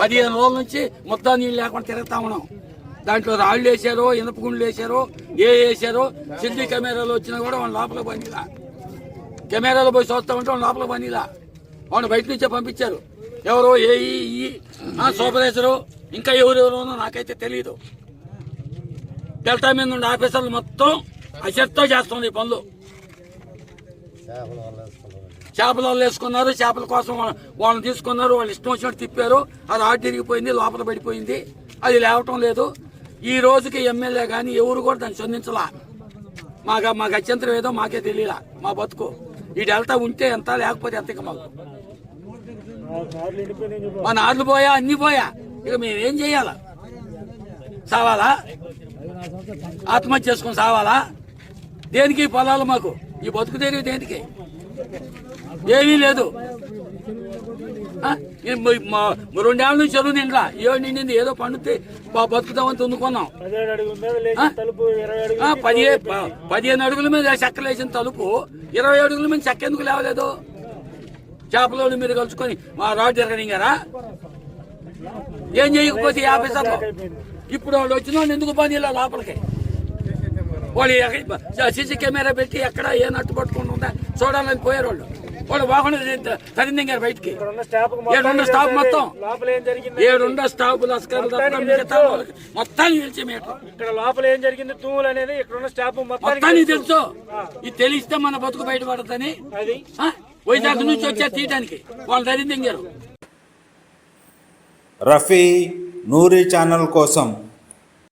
పదిహేను రోజుల నుంచి మొత్తం నీళ్ళు లేకుండా తిరుగుతా ఉన్నాం. దాంట్లో రాళ్ళు వేసారో ఇనుప గుండ్లు వేసారో ఏ వేసారో సిద్ధి కెమెరాలు వచ్చినా కూడా వాళ్ళ లోపల పనిలా. కెమెరాలో పోయి చూస్తా ఉంటే వాళ్ళ లోపల పనిలా. వాళ్ళు బయట నుంచే పంపించారు. ఎవరో ఏ ఈ, ఈ సూపర్వైజరు ఇంకా ఎవరెవరోనో నాకైతే తెలియదు డెల్టా మీద నుండి ఆఫీసర్లు మొత్తం అశక్తో చేస్తుంది ఈ పనులు. చేపలు వేసుకున్నారు. చేపల కోసం వాళ్ళని తీసుకున్నారు వాళ్ళు ఇష్టం వచ్చినట్టు తిప్పారు. అది ఆడిరిగిపోయింది తిరిగిపోయింది లోపల పడిపోయింది. అది లేవటం లేదు. ఈ రోజుకి ఎమ్మెల్యే కానీ ఎవరు కూడా దాన్ని స్పందించలా. మాకు మాకు అత్యంతరం ఏదో మాకే తెలియలా మా బతుకు. ఈ డెల్టా ఉంటే ఎంత లేకపోతే ఎంత ఇక మాకు. మా నార్లు పోయా అన్ని పోయా. ఇక మేమేం చేయాలా? సావాలా? ఆత్మహత్య చేసుకొని సావాలా? దేనికి పొలాలు మాకు? ఈ బతుకు తెరివి దేనికి? ఏమీ లేదు. రెండేళ్ళ నుంచి చదువు నిండా ఏడు నిండింది ఏదో పండుతే బా- బతుకుతామని తుందుకున్నాం. పదిహేడు అడుగుల మీద లేచిన ఆ? తలుపు ఇరవై అడుగులు ఆ, పదిహే ప- పదిహేను అడుగుల మీద చెక్కలేసిన తలుపు ఇరవై అడుగుల మీద చెక్క ఎందుకు లేవలేదు? చేపలోళ్ళు మీరు కలుసుకొని మా రాడ్ తిరగనింగారా ఏం చేయకపోతే ఈ ఆఫీసర్లు? ఇప్పుడు వాళ్ళు వచ్చిన వాళ్ళు ఎందుకు పని ఇలా లోపలికి? వాళ్ళు సీసీ కెమెరా పెట్టి ఎక్కడ ఏ నట్టు పట్టుకుంటూ ఉందా? చూడాలని పోయారు వాళ్ళు వాళ్ళు బాగుండదు తరిందింగారు బయటికి. ఇక్కడ ఉన్న స్టాఫ్ ఏడున్న స్టాఫ్ మొత్తం. లోపల ఏం జరిగింది? ఏడుండ స్టాఫ్ లస్కర్లు తప్ప మిగతా వాళ్ళకి మొత్తానికి తెలిసి ఇక్కడ లోపల ఏం జరిగింది? తూములు అనేది ఇక్కడ ఉన్న స్టాఫ్ మొత్తానికి మొత్తానికి తెలుసు. ఇది తెలిస్తే మన బతుకు బయటపడతాని? వైజాగ్ నుంచి వచ్చారు తీయడానికి వాళ్ళు దరిద్రంగారు రఫీ నూరి ఛానల్ కోసం